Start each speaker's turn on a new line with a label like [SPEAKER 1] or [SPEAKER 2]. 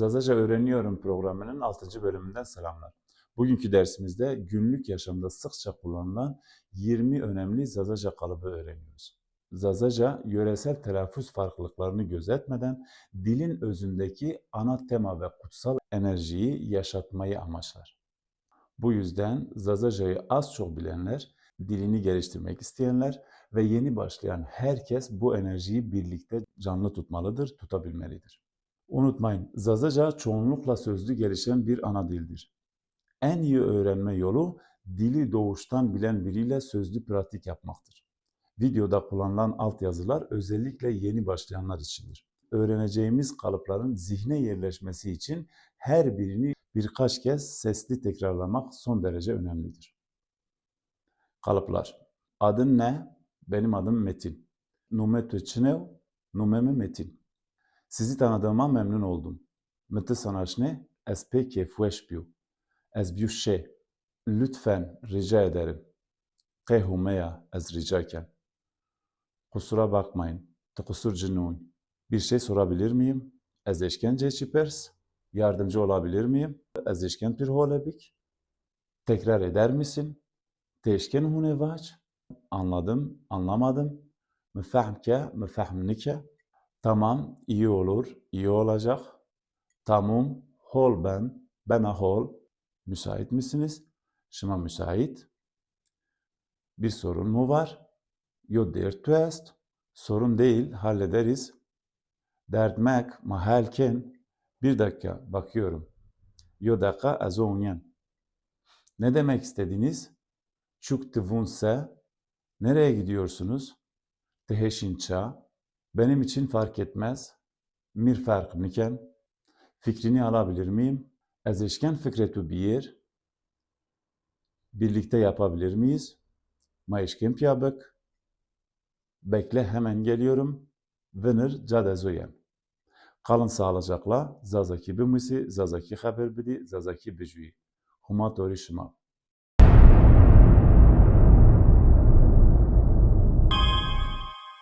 [SPEAKER 1] Zazaca Öğreniyorum programının 6. bölümünden selamlar. Bugünkü dersimizde günlük yaşamda sıkça kullanılan 20 önemli Zazaca kalıbı öğreniyoruz. Zazaca, yöresel telaffuz farklılıklarını gözetmeden dilin özündeki ana tema ve kutsal enerjiyi yaşatmayı amaçlar. Bu yüzden Zazaca'yı az çok bilenler, dilini geliştirmek isteyenler ve yeni başlayan herkes bu enerjiyi birlikte canlı tutmalıdır, tutabilmelidir. Unutmayın, Zazaca çoğunlukla sözlü gelişen bir ana dildir. En iyi öğrenme yolu dili doğuştan bilen biriyle sözlü pratik yapmaktır. Videoda kullanılan altyazılar özellikle yeni başlayanlar içindir. Öğreneceğimiz kalıpların zihne yerleşmesi için her birini birkaç kez sesli tekrarlamak son derece önemlidir. Kalıplar. Adın ne? Benim adım Metin. Nume Tüçinev, numeme Metin. Sizi tanıdığıma memnun oldum. Mıtı sanaşne, ez pek keyfueş biyu. Ez biyu şey. Lütfen rica ederim. Qeyhumeya ez ricayken. Kusura bakmayın. Tıkusur cinun. Bir şey sorabilir miyim? Ez eşkence çipers. Yardımcı olabilir miyim? Ez eşken bir holebik. Tekrar eder misin? Teşken hunevaç. Anladım, anlamadım. Müfahmke, müfahmnike. Tamam, iyi olur, iyi olacak. Tamam, hol ben, bana hol. Müsait misiniz? Şıma müsait. Bir sorun mu var? Yo der tu est. Sorun değil, hallederiz. Derdmek, mahalken. Bir dakika, bakıyorum. Yo dakika azonyen. Ne demek istediniz? Çuk tivunse. Nereye gidiyorsunuz? Teheşinça. Benim için fark etmez. Mir fark niken. Fikrini alabilir miyim? Ez eşken fikretu bir. Birlikte yapabilir miyiz? Ma eşken piyabık. Bekle hemen geliyorum. Venir cadezoyen. Kalın sağlıcakla. Zazaki bimisi, zazaki haber bidi, zazaki bijuyi. Huma tori şıma.